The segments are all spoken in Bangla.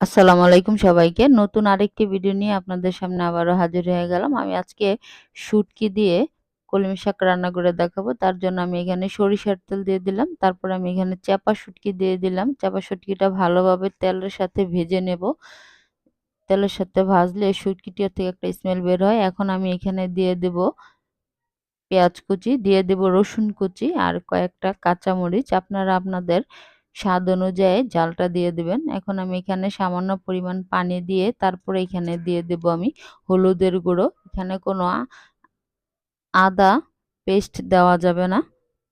আসসালামু আলাইকুম সবাইকে। নতুন আরেকটি ভিডিও নিয়ে আপনাদের সামনে আবারও হাজির হয়ে গেলাম। আমি আজকে শুটকি দিয়ে কলমি শাক রান্না করে দেখাবো। তার জন্য আমি এখানে সরিষার তেল দিয়ে দিলাম। তারপর আমি এখানে চাপা শুটকি দিয়ে দিলাম। চাপা শুটকিটা ভালোভাবে তেলের সাথে ভেজে নেব। তেলের সাথে ভাজলে শুটকিটির থেকে একটা স্মেল বের হয়। এখন আমি এখানে দিয়ে দেব পেঁয়াজ কুচি, দিয়ে দেব রসুন কুচি আর কয়েকটা কাঁচামরিচ। আপনারা আপনাদের স্বাদ অনুযায়ী জালটা দিয়ে দেবেন। এখন আমি এখানে সামান্য পরিমাণ পানি দিয়ে তারপরে এখানে দিয়ে দেব আমি হলুদের গুঁড়ো। এখানে কোনো আদা পেস্ট দেওয়া যাবে না।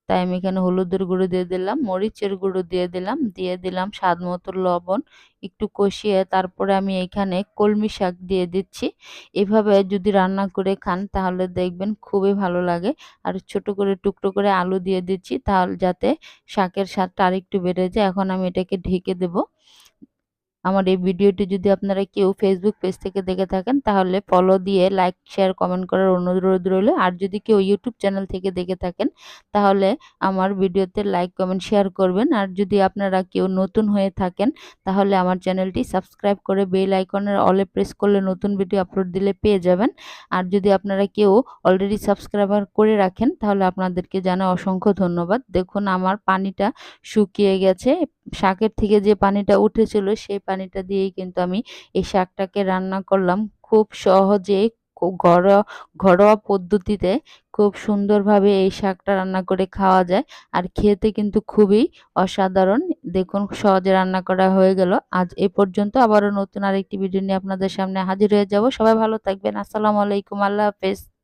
তাই আমি এখানে হলুদের গুঁড়ো দিয়ে দিলাম, মরিচের গুঁড়ো দিয়ে দিলাম দিয়ে দিলাম স্বাদ মতো লবণ, একটু কষিয়ে তারপরে আমি এখানে কলমি শাক দিয়ে দিচ্ছি। এভাবে যদি রান্না করে খান তাহলে দেখবেন খুবই ভালো লাগে। আর ছোট করে টুকরো করে আলু দিয়ে দিচ্ছি তাহলে যাতে শাকের স্বাদটা আরেকটু বেড়ে যায়। এখন আমি এটাকে ঢেকে দেবো। আমার এই ভিডিওটি যদি আপনারা কেউ ফেসবুক পেজ থেকে দেখে থাকেন, তাহলে ফলো দিয়ে লাইক শেয়ার কমেন্ট করার অনুরোধ রইল। আর যদি কেউ ইউটিউব চ্যানেল থেকে দেখে থাকেন, তাহলে আমার ভিডিওতে লাইক কমেন্ট শেয়ার করবেন। আর যদি আপনারা কেউ নতুন হয়ে থাকেন, তাহলে আমার চ্যানেলটি সাবস্ক্রাইব করে বেল আইকনের অলে প্রেস করলে নতুন ভিডিও আপলোড দিলে পেয়ে যাবেন। আর যদি আপনারা কেউ অলরেডি সাবস্ক্রাইবার করে রাখেন, তাহলে আপনাদেরকে জানা অসংখ্য ধন্যবাদ। দেখুন, আমার পানিটা শুকিয়ে গেছে। শাকের থেকে যে পানিটা উঠেছিল, সেই পানিটা দিয়েই কিন্তু আমি এই শাকটাকে রান্না করলাম। খুব সহজে ঘরোয়া ঘরোয়া পদ্ধতিতে খুব সুন্দরভাবে এই শাকটা রান্না করে খাওয়া যায়। আর খেতে কিন্তু খুবই অসাধারণ। দেখুন, সহজে রান্না করা হয়ে গেল। আজ এ পর্যন্ত আবারও নতুন আরেকটি ভিডিও নিয়ে আপনাদের সামনে হাজির হয়ে যাব। সবাই ভালো থাকবেন। আসসালামু আলাইকুম। আল্লাহ হাফেজ।